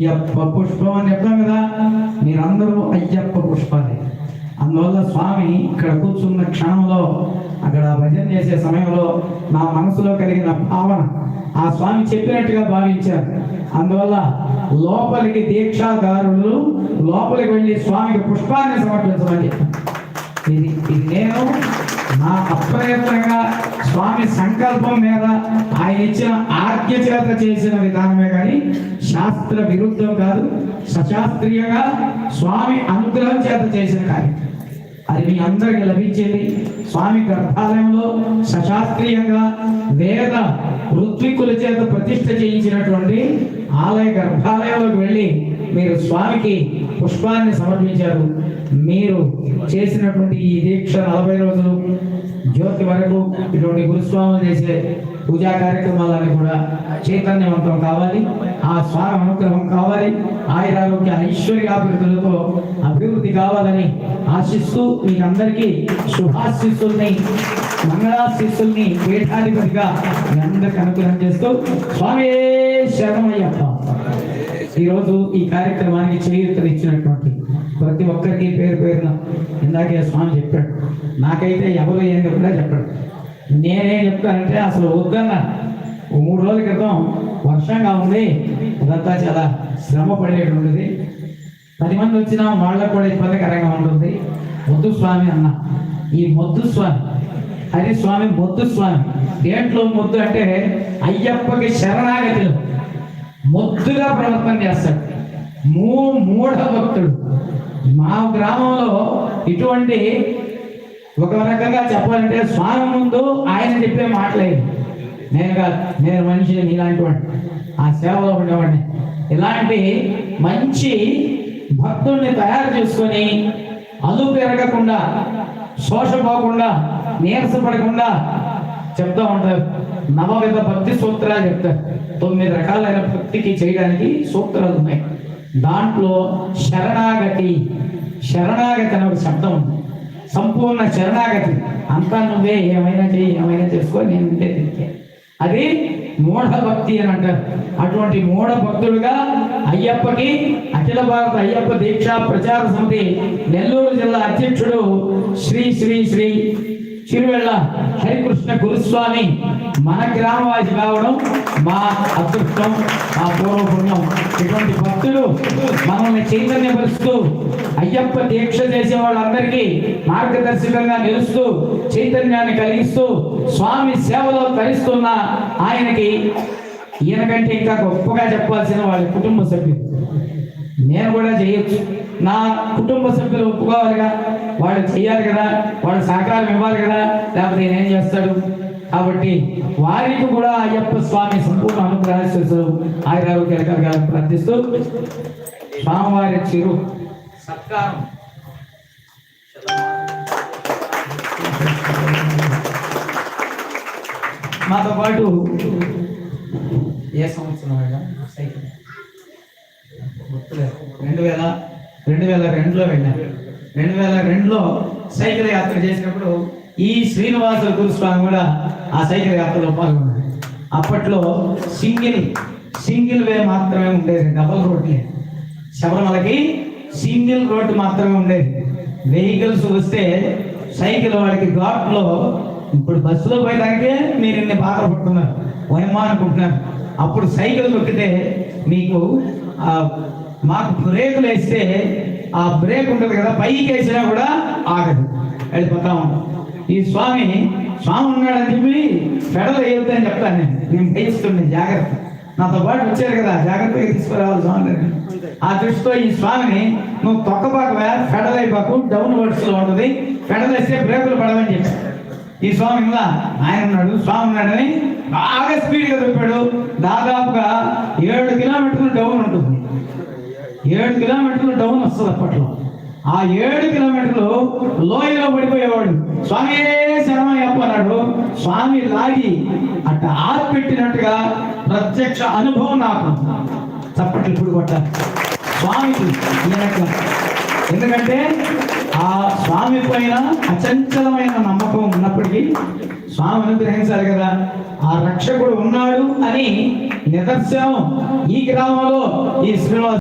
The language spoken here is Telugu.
అయ్యప్ప పుష్పం అని చెప్తాం కదా మీరందరూ అయ్యప్ప పుష్పాలే. అందువల్ల స్వామి ఇక్కడ కూర్చున్న క్షణంలో అక్కడ భజన చేసే సమయంలో నా మనసులో కలిగిన భావన ఆ స్వామి చెప్పినట్టుగా భావించారు. అందువల్ల లోపలికి దీక్షాదారులు లోపలికి వెళ్ళి స్వామికి పుష్పాన్ని సమర్పించమని చెప్పారు. ఇది నేను నా అప్రయత్నంగా స్వామి సంకల్పం మీద ఆయన ఇచ్చిన ఆజ్ఞ చేత చేసిన విధానమే కానీ శాస్త్ర విరుద్ధం కాదు సశాస్త్రీయంగా స్వామి అనుగ్రహం చేత చేసిన కార్యక్రమం అది మీ అందరికి లభించేది స్వామి గర్భాలయంలో సశాస్త్రీయంగా వేద ఋత్వికుల చేత ప్రతిష్ఠ చేయించినటువంటి ఆలయ గర్భాలయంలోకి వెళ్ళి మీరు స్వామికి పుష్పాన్ని సమర్పించారు. మీరు చేసినటువంటి ఈ దీక్ష నలభై రోజులు జ్యోతి వరకు ఇటువంటి గురుస్వాములు చేసే పూజా కార్యక్రమాలని కూడా చైతన్యవంతం కావాలి. ఆ స్వామి అనుగ్రహం కావాలి. ఆయురారోగ్య ఐశ్వర్యాభివృద్ధులతో అభివృద్ధి కావాలని ఆశిస్తూ మీకందరికీ శుభాశిస్సుల్ని మంగళాశిస్సుల్ని పీఠాధిపతిగా మీ అందరికి అనుగ్రహం చేస్తూ స్వామి శరణమయ్యప్ప. ఈరోజు ఈ కార్యక్రమానికి చేయూతనిచ్చినటువంటి ప్రతి ఒక్కరికి పేరు పేరున ఇందాకే స్వామి చెప్పాడు. నాకైతే ఎవరు ఏం చెప్పినా చెప్పాడు. నేనేం చెప్తానంటే అసలు వద్దన్న. ఓ మూడు రోజుల క్రితం వర్షంగా ఉంది. అదంతా చాలా శ్రమ పడేటువంటిది. పది మంది వచ్చినా వాళ్ళకు కూడా ఇబ్బందికరంగా ఉంటుంది. మొద్దు స్వామి అన్న. ఈ మొద్దు స్వామి హరి స్వామి మొద్దు స్వామి దేంట్లో మొద్దు అంటే అయ్యప్పకి శరణాగతిలో మొద్దుగా ప్రవర్తన చేస్తాడు. మూ మూఢ భక్తుడు. మా గ్రామంలో ఇటువంటి ఒక రకంగా చెప్పాలంటే స్వామి ముందు ఆయన చెప్పే మాటలేదు నేను కాదు నేను మనిషిని నీలాంటి వాడిని. ఆ సేవలో ఉండేవాడిని. ఇలాంటి మంచి భక్తుల్ని తయారు చేసుకొని అదుపు పెరగకుండా శోషపోకుండా నీరసపడకుండా చెప్తా ఉంటారు. నవవిధ భక్తి సూత్రాలు చెప్తారు. తొమ్మిది రకాలైన భక్తికి చేయడానికి సూత్రాలు ఉన్నాయి. దాంట్లో శరణాగతి శరణాగతి అనే ఒక శబ్దం ఉంది. సంపూర్ణ శరణాగతి. అంతా నువ్వే ఏమైనా చేయి ఏమైనా చేసుకో నేను ఉంటే తిరిగే అది మూఢభక్తి అని అంటారు. అటువంటి మూఢభక్తులుగా అయ్యప్పకి అఖిల భారత అయ్యప్ప దీక్షా ప్రచార సమితి నెల్లూరు జిల్లా అధ్యక్షుడు శ్రీ శ్రీ శ్రీ చిరువెళ్ళ హరికృష్ణ గురుస్వామి మన గ్రామవాసి కావడం మా అదృష్టం మా పూర్వపుణ్యం. ఇటువంటి భక్తులు మనల్ని చైతన్యపరుస్తూ అయ్యప్ప దీక్ష చేసే వాళ్ళందరికీ మార్గదర్శకంగా నిలుస్తూ చైతన్యాన్ని కలిగిస్తూ స్వామి సేవలో తరిస్తున్న ఆయనకి ఈయనకంటే ఇంకా గొప్పగా చెప్పాల్సిన వాళ్ళ కుటుంబ సభ్యులు. నేను కూడా చేయొచ్చు. నా కుటుంబ సభ్యులు ఒప్పుకోవాలిగా వాళ్ళు చేయాలి కదా వాళ్ళు సహకారం ఇవ్వాలి కదా లేకపోతే నేనేం చేస్తాడు? కాబట్టి వారికి కూడా అయ్యప్ప స్వామి సంపూర్ణ అనుగ్రహిస్తూ ఆయురారోగ్య కలగాలని ప్రార్థిస్తూ స్వామివారి చిరు సత్కారం. మాతో పాటు ఏ సంవత్సరం సైకిల్. గుర్తులేదు రెండు వేల రెండు వేల రెండులో వెళ్ళాను రెండు వేల రెండులో సైకిల్ యాత్ర చేసినప్పుడు ఈ శ్రీనివాస గురుస్వామి కూడా ఆ సైకిల్ యాత్రలో పాల్గొన్నాడు. అప్పట్లో సింగిల్ సింగిల్ వే మాత్రమే ఉండేది డబల్ రోడ్లే. శబరిమలకి సింగిల్ రోడ్ మాత్రమే ఉండేది వెహికల్స్ వస్తే సైకిల్ వాడికి ఘాట్లో ఇప్పుడు బస్సులో పోయడానికే మీరు ఇన్ని బాధపడుతున్నారు వయమా అనుకుంటున్నారు. అప్పుడు సైకిల్ నొక్కితే మీకు మాకు బ్రేకులు వేస్తే ఆ బ్రేక్ ఉంటుంది కదా పైకి వేసినా కూడా ఆగదు. వెళ్ళిపోతా ఉంటాం ఈ స్వామి స్వామి ఉన్నాడని చెప్పి పెడలు వేయొద్దని చెప్తాను నేను. నేను వేయిస్తుండే జాగ్రత్త. నాతో పాటు వచ్చారు కదా జాగ్రత్తగా తీసుకురావాలి స్వామి. ఆ దృష్టితో ఈ స్వామిని నువ్వు తొక్కబాకు ఫెడలైపాకు డౌన్ వర్డ్స్లో ఉంటుంది. ఫెడలేస్తే బ్రేకులు పడవని చెప్పాడు ఈ స్వామి ఇలా ఆయన ఉన్నాడు స్వామి ఉన్నాడని బాగా స్పీడ్గా తిప్పాడు. దాదాపుగా ఏడు కిలోమీటర్లు డౌన్ ఉంటుంది. ఏడు కిలోమీటర్లు డౌన్ వస్తుంది అప్పట్లో. ఆ ఏడు కిలోమీటర్లు లోయలో పడిపోయేవాడు. స్వామి శరమ అన్నాడు. స్వామి లాగి అట్ట ఆర్పెట్టినట్టుగా ప్రత్యక్ష అనుభవం నాకు. చప్పట్లు ఇప్పుడు కొట్టాలి స్వామికి ఎందుకంటే ఆ స్వామి పైన అచంచలమైన నమ్మకం ఉన్నప్పటికీ స్వామి అనుగ్రహించాలి కదా. ఆ రక్షకుడు ఉన్నాడు అని నిదర్శనం ఈ గ్రామంలో ఈ శ్రీనివాస